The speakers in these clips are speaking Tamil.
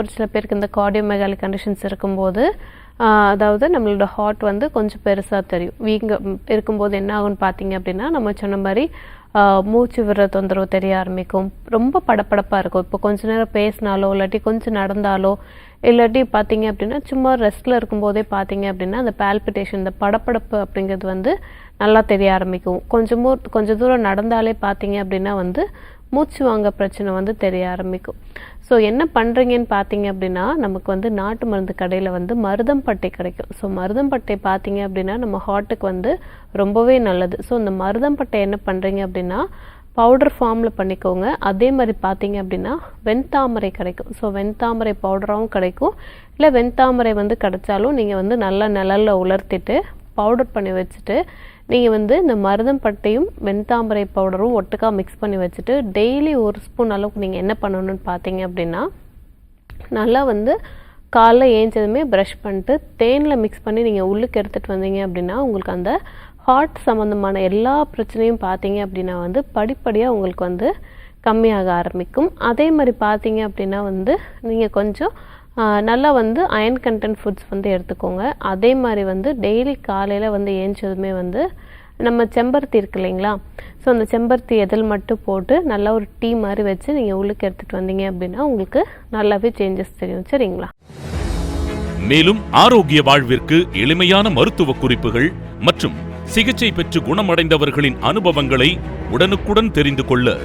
ஒரு சில பேருக்கு இந்த கார்டியோமெகாலி கண்டிஷன்ஸ் இருக்கும்போது அதாவது நம்மளோட ஹார்ட் வந்து கொஞ்சம் பெருசாக தெரியும். வீங்க இருக்கும்போது என்ன ஆகும்னு பார்த்தீங்க அப்படின்னா நம்ம சொன்ன மாதிரி மூச்சு விடுற தொந்தரவு தெரிய ஆரம்பிக்கும். ரொம்ப படப்படப்பாக இருக்கும். இப்போ கொஞ்ச நேரம் பேசினாலோ இல்லாட்டி கொஞ்சம் நடந்தாலோ இல்லாட்டி பார்த்தீங்க அப்படின்னா சும்மா ரெஸ்ட்டில் இருக்கும்போதே பார்த்தீங்க அப்படின்னா அந்த பால்பிட்டேஷன் இந்த படப்படப்பு அப்படிங்கிறது வந்து நல்லா தெரிய ஆரம்பிக்கும். கொஞ்சமோ கொஞ்சம் தூரம் நடந்தாலே பார்த்தீங்க அப்படின்னா வந்து மூச்சு வாங்க பிரச்சனை வந்து தெரிய ஆரம்பிக்கும். ஸோ என்ன பண்ணுறீங்கன்னு பார்த்தீங்க அப்படின்னா நமக்கு வந்து நாட்டு மருந்து கடையில் வந்து மருதம்பட்டை கிடைக்கும். ஸோ மருதம்பட்டை பார்த்தீங்க அப்படின்னா நம்ம ஹார்ட்டுக்கு வந்து ரொம்பவே நல்லது. ஸோ இந்த மருதம்பட்டை என்ன பண்ணுறீங்க அப்படின்னா பவுடர் ஃபார்மில் பண்ணிக்கோங்க. அதே மாதிரி பார்த்தீங்க அப்படின்னா வெண்தாமரை கிடைக்கும். ஸோ வெண்தாமரை பவுடராகவும் கிடைக்கும். இல்லை வெண்தாமரை வந்து கிடைச்சாலும் நீங்கள் வந்து நல்லா நிழலில் உலர்த்திட்டு பவுடர் பண்ணி வச்சுட்டு நீங்கள் வந்து இந்த மருதம் பட்டையும் வெண்தாம்பரை பவுடரும் ஒட்டுக்கா மிக்ஸ் பண்ணி வச்சுட்டு டெய்லி ஒரு ஸ்பூன் அளவுக்கு நீங்கள் என்ன பண்ணணும்னு பார்த்தீங்க அப்படின்னா நல்லா வந்து காலைல ஏஞ்சதுமே ப்ரஷ் பண்ணிட்டு தேனில் மிக்ஸ் பண்ணி நீங்கள் உள்ளுக்கு எடுத்துகிட்டு வந்தீங்க அப்படின்னா உங்களுக்கு அந்த ஹார்ட் சம்மந்தமான எல்லா பிரச்சனையும் பார்த்தீங்க அப்படின்னா வந்து படிப்படியாக உங்களுக்கு வந்து கம்மியாக ஆரம்பிக்கும். அதே மாதிரி பார்த்தீங்க அப்படின்னா வந்து நீங்கள் கொஞ்சம் நல்லா வந்து அயன் கண்டென்ட் ஃபுட்ஸ் வந்து எடுத்துக்கோங்க. அதே மாதிரி வந்து டெய்லி காலையில் வந்து ஏஞ்சதுமே வந்து நம்ம செம்பருத்தி இருக்கு இல்லைங்களா? ஸோ அந்த செம்பருத்தி எதில் மட்டும் போட்டு நல்லா ஒரு டீ மாதிரி வச்சு நீங்கள் உள்ளுக்கு எடுத்துகிட்டு வந்தீங்க அப்படின்னா உங்களுக்கு நல்லாவே சேஞ்சஸ் தெரியும். சரிங்களா? மேலும் ஆரோக்கிய வாழ்விற்கு எளிமையான மருத்துவ குறிப்புகள் மற்றும் சிகிச்சை பெற்று குணமடைந்தவர்களின் அனுபவங்களை உடனுக்குடன் தெரிந்து கொள்ள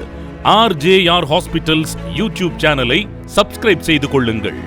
ஆர்ஜேஆர் ஹாஸ்பிட்டல்ஸ் யூடியூப் சேனலை சப்ஸ்கிரைப் செய்து கொள்ளுங்கள்.